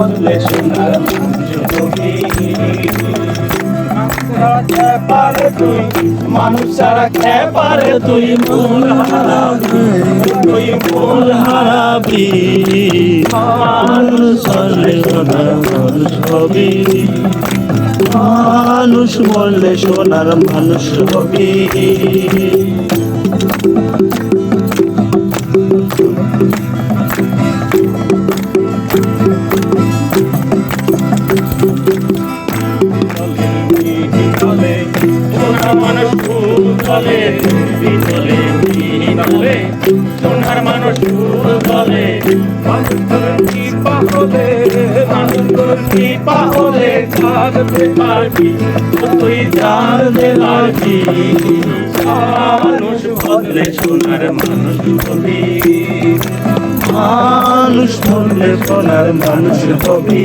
বললে সোনার পারে তুই মানুষ ছাড়া খেয়ে পারে তুই মূল হারাবি? তুই মূল হারাবি। মানুষ হলে সোনার মানুষ হবি। মানুষ বললে সোনার মানুষ হবি। ফুল চলে বিচলে বিচলে সোনার মানুষ ফুল চলে মানুষ তোর কৃপা হলে মানুষ তোর কৃপা হলে জানতে পারবি তুই মানুষ বদলে সোনার মানুষ হবি মানুষ বললে সোনার মানুষ হবি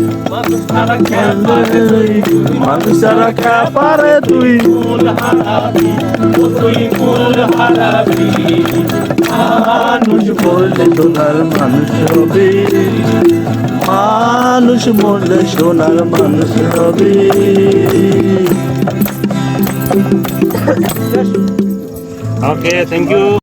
মানুষ তারা মানুষ বললে সোনার মানুষ হবে। মানুষ সোনার মানুষ হবে। Okay thank you